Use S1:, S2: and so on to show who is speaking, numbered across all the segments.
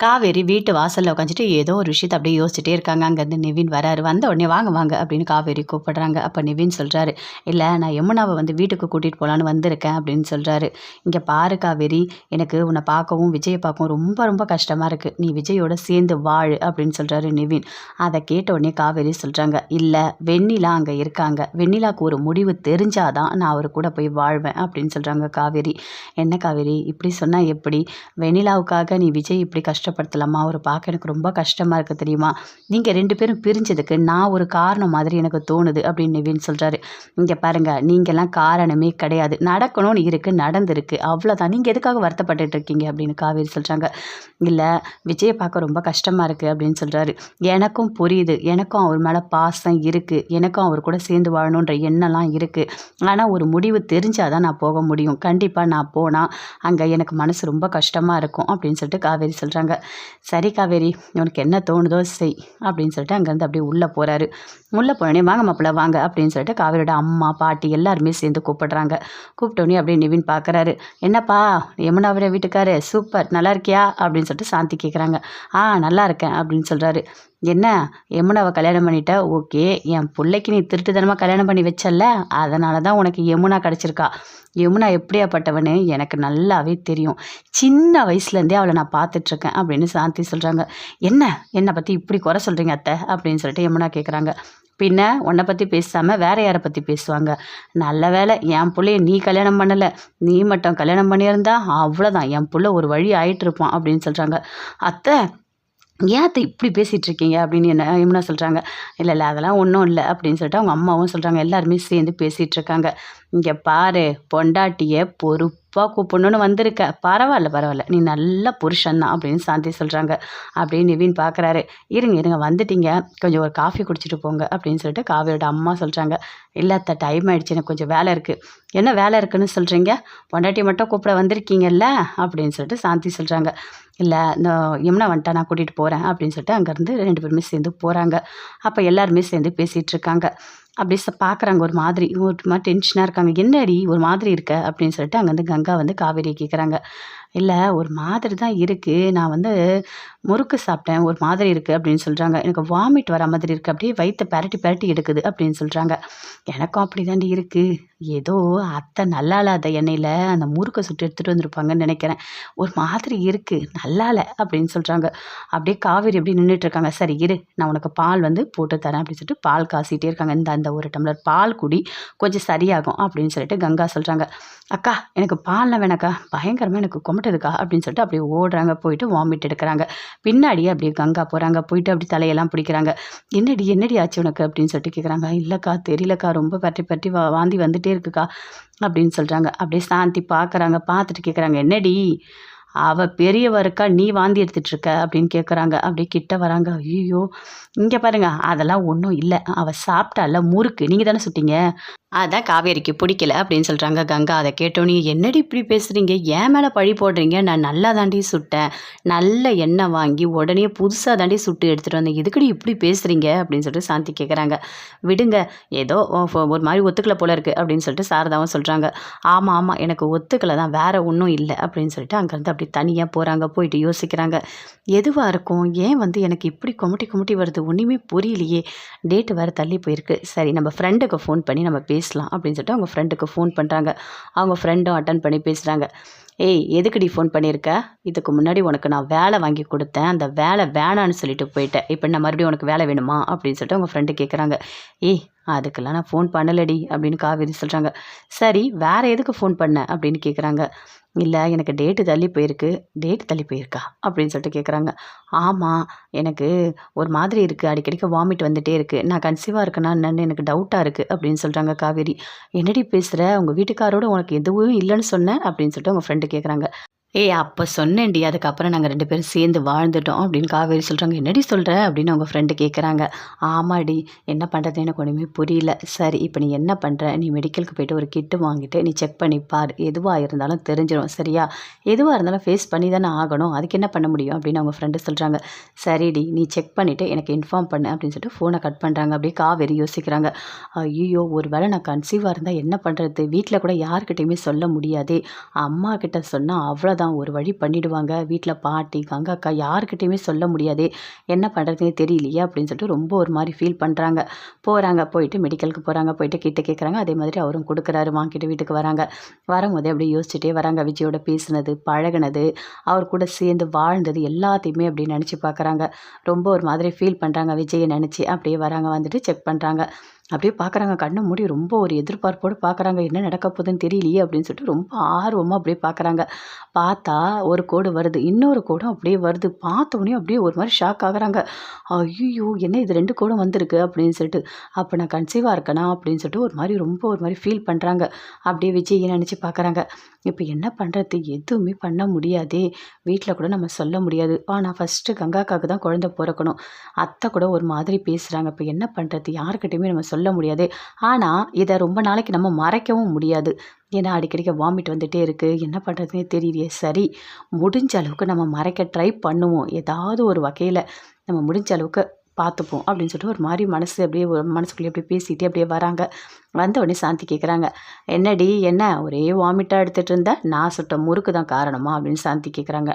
S1: காவேரி வீட்டு வாசலில் உட்காந்துட்டு ஏதோ ஒரு விஷயத்தை அப்படியே யோசிச்சுட்டே இருக்காங்க. அங்கேருந்து நிவின் வராரு. வந்த உடனே வாங்க வாங்க அப்படின்னு காவேரி கூப்பிடுறாங்க. அப்போ நிவின் சொல்கிறாரு இல்லை நான் யமுனாவை வந்து வீட்டுக்கு கூட்டிகிட்டு போகலான்னு வந்திருக்கேன் அப்படின்னு சொல்கிறாரு இங்கே பாரு காவேரி எனக்கு உன்னை பார்க்கவும் விஜயை பார்க்கவும் ரொம்ப ரொம்ப கஷ்டமாக இருக்குது நீ விஜயோட சேர்ந்து வாழ் அப்படின்னு சொல்கிறாரு நிவின். அதை கேட்ட உடனே காவேரி சொல்கிறாங்க இல்லை வெண்ணிலா அங்கே இருக்காங்க. வெண்ணிலாவுக்கு ஒரு முடிவு தெரிஞ்சாதான் நான் அவர் கூட போய் வாழ்வேன் அப்படின்னு சொல்கிறாங்க காவேரி. என்ன காவேரி? இப்படி சொன்னால் எப்படி? வெண்ணிலாவுக்காக நீ விஜய் இப்படி கஷ்டம் கஷ்டப்படுத்தலாமா? அவர் பார்க்க எனக்கு ரொம்ப கஷ்டமாக இருக்குது தெரியுமா? நீங்கள் ரெண்டு பேரும் பிரிஞ்சதுக்கு நான் ஒரு காரணம் மாதிரி எனக்கு தோணுது அப்படின்னு நிவின் சொல்கிறாரு இங்கே பாருங்கள் நீங்கள்லாம் காரணமே கிடையாது. நடக்கணும்னு இருக்குது நடந்திருக்கு. அவ்வளோதான் நீங்கள் எதுக்காக வருத்தப்பட்டுட்டு இருக்கீங்க அப்படின்னு காவேரி சொல்கிறாங்க இல்லை விஜயை பார்க்க ரொம்ப கஷ்டமாக இருக்குது அப்படின்னு சொல்கிறாரு எனக்கும் புரியுது. எனக்கும் அவர் மேலே பாசம் இருக்குது எனக்கும் அவர் கூட சேர்ந்து வாழணுன்ற எண்ணம்லாம் இருக்குது ஆனால் ஒரு முடிவு தெரிஞ்சால் தான் நான் போக முடியும். கண்டிப்பாக நான் போனால் அங்கே எனக்கு மனசு ரொம்ப கஷ்டமாக இருக்கும் அப்படின்னு சொல்லிட்டு காவேரி சொல்கிறாங்க சரி காவேரி உனக்கு என்ன தோணுதோ செய் அப்படின்னு சொல்லிட்டு அங்கேருந்து அப்படியே உள்ளே போகிறாரு உள்ளே போனோடனே வாங்க மாப்பிள்ள வாங்க அப்படின்னு சொல்லிட்டு காவேரியோட அம்மா பாட்டி எல்லாருமே சேர்ந்து கூப்பிடுறாங்க. கூப்பிட்டோடனே அப்படியே நிவின் பார்க்குறாரு என்னப்பா யமுனாவோட வீட்டுக்காரு சூப்பர் நல்லா இருக்கியா? அப்படின்னு சொல்லிட்டு சாந்தி கேட்குறாங்க ஆ நல்லா இருக்கேன் அப்படின்னு சொல்கிறாரு என்ன யமுனாவை கல்யாணம் பண்ணிட்ட? ஓகே என் பிள்ளைக்கு நீ திருட்டுத்தனமாக கல்யாணம் பண்ணி வச்சல்ல அதனால தான் உனக்கு யமுனா கிடச்சிருக்கா. யமுனா எப்படியாப்பட்டவனு எனக்கு நல்லாவே தெரியும். சின்ன வயசுலேருந்தே அவளை நான் பார்த்துட்ருக்கேன் அப்படின்னு சாந்தி சொல்கிறாங்க என்ன? என்னை பற்றி இப்படி குறை சொல்கிறீங்க அத்தை? அப்படின்னு சொல்லிட்டு யமுனா கேட்குறாங்க பின்ன உன்னை பற்றி பேசாமல் வேற யாரை பற்றி பேசுவாங்க? நல்ல வேலை என் பிள்ளைய நீ கல்யாணம் பண்ணலை. நீ மட்டும் கல்யாணம் பண்ணியிருந்தா அவ்வளோதான் என் பிள்ளை ஒரு வழி ஆயிட்டு இருப்பான். அப்படின்னு சொல்கிறாங்க அத்தை ஏன் அத்தை இப்படி பேசிகிட்டு இருக்கீங்க? அப்படின்னு என்ன யமுனா சொல்கிறாங்க இல்லை இல்லை அதெல்லாம் ஒன்றும் இல்லை. அப்படின்னு சொல்லிட்டு அவங்க அம்மாவும் சொல்கிறாங்க எல்லாருமே சேர்ந்து பேசிகிட்டு இருக்காங்க. இங்கே பாரு பொண்டாட்டியை பொறுப்பாக கூப்பிடணுன்னு வந்திருக்க. பரவாயில்ல பரவாயில்ல. நீ நல்ல புருஷன்தான் அப்படின்னு சாந்தி சொல்கிறாங்க அப்படின்னு நிவின் பார்க்குறாரு இருங்க இருங்க வந்துட்டீங்க. கொஞ்சம் ஒரு காஃபி குடிச்சிட்டு போங்க அப்படின்னு சொல்லிட்டு காவியோட அம்மா சொல்கிறாங்க இல்லை டைம் ஆகிடுச்சு எனக்கு கொஞ்சம் வேலை இருக்குது என்ன வேலை இருக்குன்னு சொல்கிறீங்க பொண்டாட்டி மட்டும் கூப்பிட வந்திருக்கீங்கல்ல? அப்படின்னு சொல்லிட்டு சாந்தி சொல்கிறாங்க இல்லை இந்த யமுனா வந்துட்டா நான் கூட்டிகிட்டு போகிறேன் அப்படின்னு சொல்லிட்டு அங்கேருந்து ரெண்டு பேருமே சேர்ந்து போகிறாங்க அப்போ எல்லாருமே சேர்ந்து பேசிகிட்டு இருக்காங்க. அப்படி பார்க்குறாங்க ஒரு மாதிரி. ஒரு மாதிரி டென்ஷனாக இருக்காங்க. என்னடி ஒரு மாதிரி இருக்க? அப்படின்னு சொல்லிட்டு அங்கேருந்து கங்கா வந்து காவேரி கேட்குறாங்க இல்லை ஒரு மாதிரி தான் இருக்குது நான் வந்து முறுக்கு சாப்பிட்டேன் ஒரு மாதிரி இருக்குது அப்படின்னு சொல்கிறாங்க எனக்கு வாமிட் வர மாதிரி இருக்குது அப்படியே வயிற்று பரட்டி பரட்டி எடுக்குது அப்படின்னு சொல்கிறாங்க எனக்கும் அப்படி தாண்டி இருக்குது ஏதோ அத்தை நல்லா இல்லாத எண்ணெயில் அந்த முறுக்கை சுட்டு எடுத்துகிட்டு வந்திருப்பாங்கன்னு நினைக்கிறேன். ஒரு மாதிரி இருக்குது நல்லா இல்லை அப்படின்னு சொல்கிறாங்க அப்படியே காவேரி எப்படி நின்றுட்டு இருக்காங்க. சரி இரு. நான் உனக்கு பால் வந்து போட்டு தரேன் அப்படின்னு சொல்லிட்டு பால் காசிட்டே இருக்காங்க. இந்த அந்த ஒரு டம்ளர் பால் குடி கொஞ்சம் சரியாகும் அப்படின்னு சொல்லிட்டு கங்கா சொல்கிறாங்க அக்கா எனக்கு பால்லாம் வேணாக்கா. பயங்கரமாக எனக்கு குமட்டுதுக்கா அப்படின்னு சொல்லிட்டு அப்படியே ஓடுறாங்க. போயிட்டு வாமிட் எடுக்கிறாங்க. பின்னாடியே அப்படியே கங்கா போகிறாங்க போயிட்டு அப்படி தலையெல்லாம் பிடிக்கிறாங்க. என்னடி என்னடி ஆச்சு உனக்கு? அப்படின்னு சொல்லிட்டு கேட்குறாங்க இல்லைக்கா தெரியலக்கா. ரொம்ப பற்றி பற்றி வா வாந்தி வந்துட்டே இருக்குக்கா. அப்படின்னு சொல்கிறாங்க அப்படியே சாந்தி பார்க்குறாங்க பார்த்துட்டு கேட்குறாங்க என்னடி அவ பெரியவருக்கா நீ வாந்தி எடுத்துட்டு இருக்க? அப்படின்னு கேட்குறாங்க அப்படியே கிட்ட வராங்க. ஐயோ இங்கே பாருங்க. அதெல்லாம் ஒன்றும் இல்லை. அவள் சாப்பிட்டால முறுக்கு. நீங்கள் தானே சுட்டீங்க? அதான் காவேரிக்கு பிடிக்கல அப்படின்னு சொல்கிறாங்க கங்கா. அதை கேட்டோன்னே என்னடி இப்படி பேசுகிறீங்க ஏன் மேலே பழி போடுறீங்க? நான் நல்லா தாண்டி சுட்டேன். நல்ல எண்ணெய் வாங்கி உடனே புதுசாக தாண்டி சுட்டு எடுத்துகிட்டு வந்தேன். எதுக்குடி இப்படி பேசுகிறீங்க அப்படின்னு சொல்லிட்டு சாந்தி கேட்குறாங்க விடுங்க ஏதோ ஒரு மாதிரி ஒத்துக்கலை போல இருக்குது அப்படின்னு சொல்லிட்டு சாரதாவும் சொல்கிறாங்க ஆமாம் ஆமாம் எனக்கு ஒத்துக்கலை தான். வேறு ஒன்றும் இல்லை. அப்படின்னு சொல்லிட்டு அங்கேருந்து அப்படி தனியாக போகிறாங்க போயிட்டு யோசிக்கிறாங்க. எதுவாக இருக்கும்? ஏன் வந்து எனக்கு இப்படி குமட்டி குமட்டி வருது? ஒன்றுமே புரியலையே. டேட்டு வேறு தள்ளி போயிருக்கு. சரி நம்ம ஃப்ரெண்டுக்கு ஃபோன் பண்ணி நம்ம பேசலாம் அப்படின்னு சொல்லிட்டு அவங்க ஃப்ரெண்டுக்கு ஃபோன் பண்ணுறாங்க அவங்க ஃப்ரெண்டும் அட்டன் பண்ணி பேசுகிறாங்க ஏய் எதுக்குடி ஃபோன் பண்ணியிருக்க இதுக்கு முன்னாடி உனக்கு நான் வேலை வாங்கி கொடுத்தேன். அந்த வேலை வேணான்னு சொல்லிட்டு போயிட்டேன் இப்போ நான் மறுபடியும் உனக்கு வேலை வேணுமா? அப்படின்னு சொல்லிட்டு அவங்க ஃப்ரெண்டு கேட்குறாங்க ஏய் அதுக்கெல்லாம் நான் ஃபோன் பண்ணலடி அப்படின்னு காவேரி சொல்கிறாங்க சரி வேறு எதுக்கு ஃபோன் பண்ண? அப்படின்னு கேட்குறாங்க இல்லை எனக்கு டேட்டு தள்ளி போயிருக்கு. டேட்டு தள்ளி போயிருக்கா? அப்படின்னு சொல்லிட்டு கேட்குறாங்க ஆமாம் எனக்கு ஒரு மாதிரி இருக்குது அடிக்கடிக்கு வாமிட் வந்துட்டே இருக்குது நான் கன்சீவாக இருக்கேனா என்னென்னு எனக்கு டவுட்டாக இருக்குது அப்படின்னு சொல்கிறாங்க காவேரி. என்னடி பேசுகிற உங்கள் வீட்டுக்காரோட உனக்கு எதுவும் இல்லைன்னு சொன்னேன் அப்படின்னு சொல்லிட்டு உங்கள் ஃப்ரெண்டு கேட்குறாங்க ஏய் அப்போ சொன்னேன்டி. அதுக்கப்புறம் நாங்கள் ரெண்டு பேரும் சேர்ந்து வாழ்ந்துட்டோம் அப்படின்னு காவேரி சொல்கிறாங்க என்னடி சொல்கிற அப்படின்னு அவங்க ஃப்ரெண்டு கேட்குறாங்க ஆமாடி. என்ன பண்ணுறது எனக்கு ஒன்றுமே புரியல. சரி இப்போ நீ என்ன பண்ணுற நீ மெடிக்கலுக்கு போயிட்டு ஒரு கிட்டு வாங்கிட்டு நீ செக் பண்ணி பார். எதுவாக இருந்தாலும் தெரிஞ்சிடும் சரியா? எதுவாக இருந்தாலும் ஃபேஸ் பண்ணி தானே ஆகணும். அதுக்கு என்ன பண்ண முடியும்? அப்படின்னு அவங்க ஃப்ரெண்டு சொல்கிறாங்க சரிடி நீ செக் பண்ணிவிட்டு எனக்கு இன்ஃபார்ம் பண்ணு அப்படின்னு சொல்லிட்டு ஃபோனை கட் பண்ணுறாங்க அப்படியே காவேரி யோசிக்கிறாங்க. ஐயோ ஒரு வேளை நான் கன்சீவாக இருந்தால் என்ன பண்ணுறது வீட்டில் கூட யார்கிட்டையுமே சொல்ல முடியாதே. அம்மா கிட்ட சொன்னால் அவ்வளோ தான் ஒரு வழி பண்ணிடுவாங்க. வீட்டில் பாட்டி கங்கா அக்கா யாருக்கிட்டேயுமே சொல்ல முடியாது. என்ன பண்ணுறதுனே தெரியலையே அப்படின்னு சொல்லிட்டு ரொம்ப ஒரு மாதிரி ஃபீல் பண்ணுறாங்க போகிறாங்க போயிட்டு மெடிக்கலுக்கு போகிறாங்க போயிட்டு கிட்ட கேட்குறாங்க அதே மாதிரி அவரும் கொடுக்குறாரு வாங்கிட்டு வீட்டுக்கு வராங்க. வரும்போதே அப்படியே யோசிச்சுட்டே வராங்க. விஜயோட பேசுனது பழகுனது அவர் கூட சேர்ந்து வாழ்ந்தது எல்லாத்தையுமே அப்படி நினச்சி பார்க்குறாங்க ரொம்ப ஒரு மாதிரி ஃபீல் பண்ணுறாங்க விஜயை நினச்சி அப்படியே வராங்க. வந்துட்டு செக் பண்ணுறாங்க அப்படியே பார்க்குறாங்க கண்ணை மூடி ரொம்ப ஒரு எதிர்பார்ப்போடு பார்க்குறாங்க என்ன நடக்க போகுதுன்னு தெரியலையே அப்படின்னு சொல்லிட்டு ரொம்ப ஆர்வமாக அப்படியே பார்க்குறாங்க பார்த்தா ஒரு கோடு வருது. இன்னொரு கோடும் அப்படியே வருது. பார்த்தோன்னே அப்படியே ஒரு மாதிரி ஷாக் ஆகுறாங்க. ஐயோ என்ன இது? ரெண்டு கோடும் வந்திருக்கு அப்படின்னு சொல்லிட்டு. அப்போ நான் கன்சீவாக இருக்கேனா அப்படின்னு சொல்லிட்டு ஒரு மாதிரி ரொம்ப ஒரு மாதிரி ஃபீல் பண்ணுறாங்க அப்படியே விஜய் நினச்சி பார்க்குறாங்க இப்போ என்ன பண்ணுறது எதுவுமே பண்ண முடியாதே. வீட்டில் கூட நம்ம சொல்ல முடியாது. ஆனால் ஃபஸ்ட்டு கங்காக்காவுக்கு தான் குழந்த பிறக்கணும். அத்தை கூட ஒரு மாதிரி பேசுகிறாங்க இப்போ என்ன பண்ணுறது யாருக்கிட்டையுமே நம்ம சொல்ல சொல்ல முடியாது. ஆனால் இதை ரொம்ப நாளைக்கு நம்ம மறைக்கவும் முடியாது. ஏன்னா அடிக்கடிக்க வாமிட் வந்துகிட்டே இருக்குது என்ன பண்ணுறதுனே தெரியலையே. சரி முடிஞ்ச அளவுக்கு நம்ம மறைக்க ட்ரை பண்ணுவோம். ஏதாவது ஒரு வகையில் நம்ம முடிஞ்ச அளவுக்கு பார்த்துப்போம் அப்படின்னு சொல்லிட்டு ஒரு மாதிரி மனசு அப்படியே மனசுக்குள்ளேயே அப்படியே பேசிகிட்டே அப்படியே வராங்க. வந்த உடனே சாந்தி கேட்குறாங்க என்னடி என்ன? ஒரே வாமிட்டாக எடுத்துகிட்டு இருந்த? நான் சுட்ட முறுக்கு தான் காரணமா? அப்படின்னு சாந்தி கேட்குறாங்க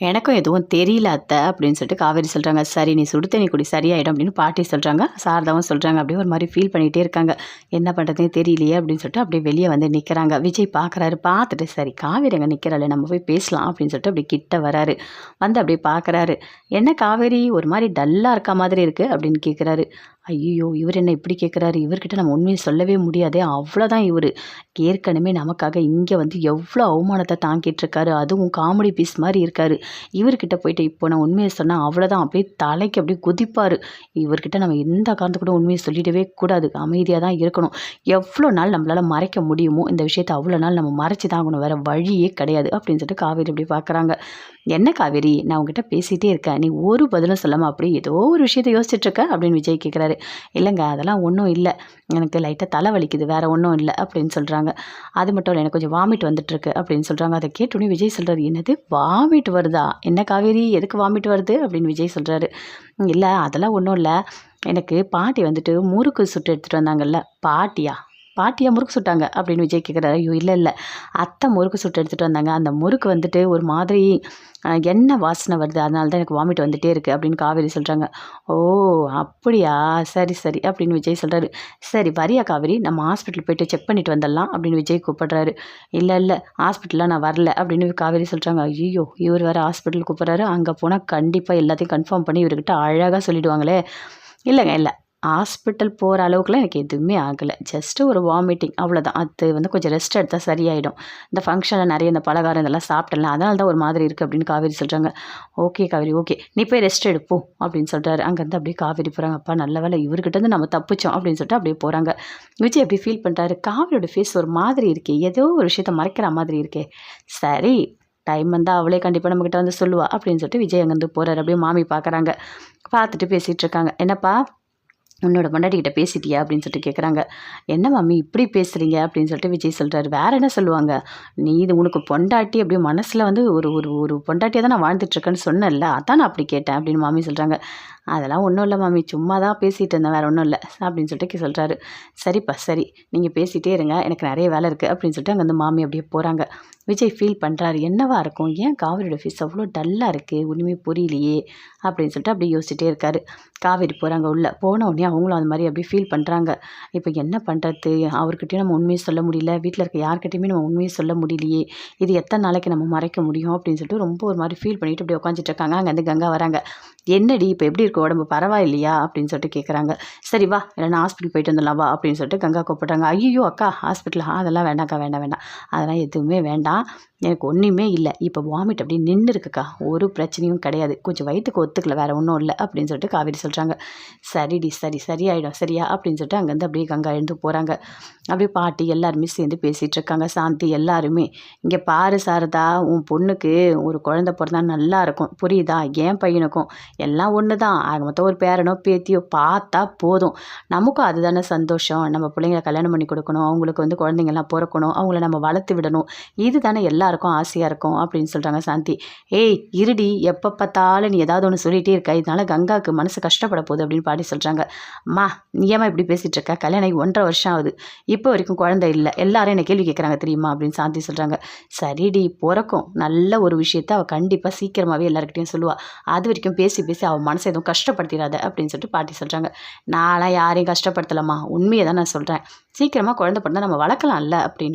S1: எனக்கும் எதுவும் தெரியல அத்தை அப்படின்னு சொல்லிட்டு காவேரி சொல்கிறாங்க சரி நீ சுடு தண்ணி குடி சரியாயிடும் அப்படின்னு பாட்டி சொல்கிறாங்க சாரதாவும் சொல்கிறாங்க அப்படியே ஒரு மாதிரி ஃபீல் பண்ணிகிட்டே இருக்காங்க. என்ன பண்ணுறதுனே தெரியலையே அப்படின்னு சொல்லிட்டு அப்படியே வெளியே வந்து நிற்கிறாங்க விஜய் பார்க்குறாரு பார்த்துட்டு சரி காவேரி அங்கே நிற்கிறாள் நம்ம போய் பேசலாம் அப்படின்னு சொல்லிட்டு அப்படி கிட்ட வராரு. வந்து அப்படியே பார்க்குறாரு என்ன காவேரி ஒரு மாதிரி டல்லாக இருக்க மாதிரி இருக்குது அப்படின்னு கேட்குறாரு ஐயோ இவர் என்ன இப்படி கேட்குறாரு? இவர்கிட்ட நம்ம உண்மையை சொல்லவே முடியாதே. அவ்வளோதான் இவர். ஏற்கனவே நமக்காக இங்கே வந்து எவ்வளோ அவமானத்தை தாங்கிட்டுருக்காரு. அதுவும் காமெடி பீஸ் மாதிரி இருக்காரு. இவர்கிட்ட போயிட்டு இப்போ நான் உண்மையை சொன்னால் அவ்வளோதான் அப்படியே தலைக்கு அப்படியே குதிப்பார். இவர்கிட்ட நம்ம எந்த காரணத்து கூட உண்மையை சொல்லிடவே கூடாது. அமைதியாக தான் இருக்கணும். எவ்வளோ நாள் நம்மளால் மறைக்க முடியுமோ இந்த விஷயத்தை அவ்வளோ நாள் நம்ம மறைச்சி தான் ஆகணும். வேறு வழியே கிடையாது. அப்படின்னு சொல்லிட்டு காவேரி அப்படி பார்க்குறாங்க என்ன காவேரி நான் உங்ககிட்ட பேசிகிட்டே இருக்கேன். நீ ஒரு பதிலும் சொல்லாமல் அப்படி ஏதோ ஒரு விஷயத்தை யோசிச்சுட்ருக்க அப்படின்னு விஜய் கேட்குறாரு இல்லைங்க அதெல்லாம் ஒன்றும் இல்லை. எனக்கு லைட்டாக தலை வலிக்குது. வேறு ஒன்றும் இல்லை. அப்படின்னு சொல்கிறாங்க அது மட்டும் இல்லை எனக்கு கொஞ்சம் வாமிட் வந்துட்டுருக்கு. அப்படின்னு சொல்கிறாங்க அதை கேட்டோன்னே விஜய் சொல்கிறாரு என்னது வாமிட் வருதா? என்ன காவேரி எதுக்கு வாமிட் வருது? அப்படின்னு விஜய் சொல்கிறாரு இல்லை அதெல்லாம் ஒன்றும் இல்லை. எனக்கு பாட்டி வந்துட்டு முறுக்கு சுட்டு எடுத்துகிட்டு வந்தாங்கல்ல. பாட்டியா? பாட்டியாக முறுக்கு சுட்டாங்க அப்படின்னு விஜய் கேட்குறாரு ஐயோ இல்லை இல்லை. அத்தை முறுக்கு சுட்டு எடுத்துகிட்டு வந்தாங்க. அந்த முறுக்கு வந்துட்டு ஒரு மாதிரி என்ன வாசனை வருது. அதனால தான் எனக்கு வாமிட் வந்துகிட்டே இருக்குது அப்படின்னு காவேரி சொல்கிறாங்க ஓ அப்படியா? சரி சரி அப்படின்னு விஜய் சொல்கிறாரு சரி வரியா காவேரி? நம்ம ஹாஸ்பிட்டல் போயிட்டு செக் பண்ணிட்டு வந்துடலாம் அப்படின்னு விஜய் கூப்பிட்றாரு. இல்லை இல்லை ஹாஸ்பிட்டலில் நான் வரல அப்படின்னு காவேரி சொல்கிறாங்க ஐயோ இவர் வேறு ஹாஸ்பிட்டல் கூப்பிட்றாரு அங்கே போனால் கண்டிப்பாக எல்லாத்தையும் கன்ஃபார்ம் பண்ணி இவர்கிட்ட அழகாக சொல்லிவிடுவாங்களே இல்லைங்க இல்லை. ஹாஸ்பிட்டல் போகிற அளவுக்குலாம் எனக்கு எதுவுமே ஆகலை. ஜஸ்ட்டு ஒரு வாமிட்டிங் அவ்வளோதான் அது வந்து கொஞ்சம் ரெஸ்ட் எடுத்தால் சரியாயிடும். இந்த ஃபங்க்ஷனில் நிறைய இந்த பலகாரம் இதெல்லாம் சாப்பிட்டல அதனால தான் ஒரு மாதிரி இருக்குது அப்படின்னு காவேரி சொல்கிறாங்க ஓகே காவேரி ஓகே நீ போய் ரெஸ்ட் எடுப்போம் அப்படின்னு சொல்கிறாரு அங்கேருந்து அப்படியே காவேரி போகிறாங்க அப்பா நல்ல வேலை இவர்கிட்ட நம்ம தப்பிச்சோம் அப்படின்னு சொல்லிட்டு அப்படியே போகிறாங்க விஜய் அப்படி ஃபீல் பண்ணுறாரு காவிரியோட ஃபேஸ் ஒரு மாதிரி இருக்கே. ஏதோ ஒரு விஷயத்த மறைக்கிற மாதிரி இருக்கே. சரி டைம் வந்தால் அவளே கண்டிப்பாக நம்மக்கிட்ட வந்து சொல்லுவா அப்படின்னு சொல்லிட்டு விஜய் அங்கேருந்து போகிறாரு அப்படியே மாமி பார்க்குறாங்க பார்த்துட்டு பேசிகிட்டு இருக்காங்க. என்னப்பா உன்னோட பொண்டாட்டிக்கிட்ட பேசிட்டியா அப்படின்னு சொல்லிட்டு கேட்குறாங்க என்ன மம்மி இப்படி பேசுகிறீங்க அப்படின்னு சொல்லிட்டு விஜய் சொல்கிறாரு வேற என்ன சொல்லுவாங்க? நீ இது உனக்கு பொண்டாட்டி அப்படியே மனசில் வந்து ஒரு ஒரு ஒரு பொண்டாட்டியாக தான் நான் வாழ்ந்துட்டுருக்கேன்னு சொன்னேன்ல அதான் நான் அப்படி கேட்டேன் அப்படின்னு மாமி சொல்கிறாங்க அதெல்லாம் ஒன்றும் இல்லை மாமி சும்மா தான் பேசிகிட்டு இருந்தேன் வேறு ஒன்றும் இல்லை அப்படின்னு சொல்லிட்டு சொல்கிறாரு சரிப்பா சரி நீங்கள் பேசிகிட்டே இருங்க எனக்கு நிறைய வேலை இருக்குது அப்படின்னு சொல்லிட்டு அங்கே வந்து மாமி அப்படியே போகிறாங்க விஜய் ஃபீல் பண்ணுறாரு என்னவா இருக்கும் ஏன் காவிரியோட ஃபீஸ் அவ்வளோ டல்லாக இருக்குது ஒன்றுமே புரியலையே அப்படின்னு சொல்லிட்டு அப்படியே யோசிச்சுட்டே இருக்காரு. காவேரி போகிறாங்க உள்ளே போன உடனே அவங்களும் அந்த மாதிரி அப்படியே ஃபீல் பண்ணுறாங்க இப்போ என்ன பண்ணுறது அவர்கிட்டயும் நம்ம உண்மையை சொல்ல முடியல வீட்டில் இருக்க யார்கிட்டையுமே நம்ம உண்மையை சொல்ல முடியலையே இது எத்தனை நாளைக்கு நம்ம மறைக்க முடியும் அப்படின்னு சொல்லிட்டு ரொம்ப ஒரு மாதிரி ஃபீல் பண்ணிட்டு அப்படியே உட்காந்துட்டு இருக்காங்க. அங்கேருந்து கங்கா வராங்க. என்னடி இப்போ எப்படி இருக்கு உடம்பு பரவாயில்லையா? அப்படின்னு சொல்லிட்டு கேட்குறாங்க சரி வா இல்லைன்னா ஹாஸ்பிட்டல் போயிட்டு வந்துடலாம் வா அப்படின்னு சொல்லிட்டு கங்கா கூப்பிட்றாங்க. ஐயோ அக்கா ஹாஸ்பிட்டலா அதெல்லாம் வேண்டாம்க்கா வேண்டாம் வேண்டாம். அதெல்லாம் எதுவுமே வேண்டாம். எனக்கு ஒன்றுமே இல்லை. இப்போ வாமிட் அப்படி நின்று இருக்குக்கா ஒரு பிரச்சனையும் கிடையாது. கொஞ்சம் வயிற்றுக்கு ஒத்துக்கல வேறு ஒன்றும் இல்லை அப்படின்னு சொல்லிட்டு காவேரி சொல்கிறாங்க சரிடி சரி சரியாயிடும் சரியா அப்படின்னு சொல்லிட்டு அங்கேருந்து அப்படியே கங்கா எழுந்து போகிறாங்க அப்படியே பாட்டி எல்லாருமே சேர்ந்து பேசிகிட்டு இருக்காங்க. சாந்தி எல்லாருமே இங்கே பாரு சாரதா உன் பொண்ணுக்கு ஒரு குழந்த பிறந்தா நல்லா இருக்கும். புரியுதா? என் பையனுக்கும் எல்லாம் ஒன்று தான் ஆக மொத்தம் ஒரு பேரனோ பேத்தியோ பார்த்தா போதும். நமக்கும் அதுதானே சந்தோஷம். நம்ம பிள்ளைங்கள கல்யாணம் பண்ணி கொடுக்கணும். அவங்களுக்கு வந்து குழந்தைங்கள்லாம் பிறக்கணும். அவங்கள நம்ம வளர்த்து விடணும். இது தானே எல்லாருக்கும் ஆசையாக இருக்கும் அப்படின்னு சொல்கிறாங்க சாந்தி. ஏய் இருடி எப்போ பார்த்தாலும் நீ ஏதாவது ஒன்று சொல்லிகிட்டே இருக்க. இதனால கங்காவுக்கு மனசு கஷ்டப்பட போகுது அப்படின்னு பாட்டி சொல்கிறாங்க அம்மா நீ ஏம்மா இப்படி பேசிகிட்டு இருக்க? கல்யாணம் ஒன்றரை வருஷம் ஆகுது. இப்போ வரைக்கும் குழந்தை இல்லை. எல்லாரும் என்னை கேள்வி கேட்குறாங்க தெரியுமா அப்படின்னு சாந்தி சொல்கிறாங்க சரிடி பிறக்கும். நல்ல ஒரு விஷயத்த அவள் கண்டிப்பாக சீக்கிரமாகவே எல்லாருக்கிட்டையும் சொல்லுவாள் அது வரைக்கும் பேசி பேசி அவள் மனசை எதுவும் கஷ்டப்படுத்திடாத அப்படின்னு சொல்லிட்டு பாட்டி சொல்கிறாங்க நான்லாம் யாரையும் கஷ்டப்படுத்தலம்மா. உண்மையை தான் நான் சொல்கிறேன் சீக்கிரமாக குழந்தை பிறந்தா நம்ம வளர்க்கலாம்ல அப்படின்னு.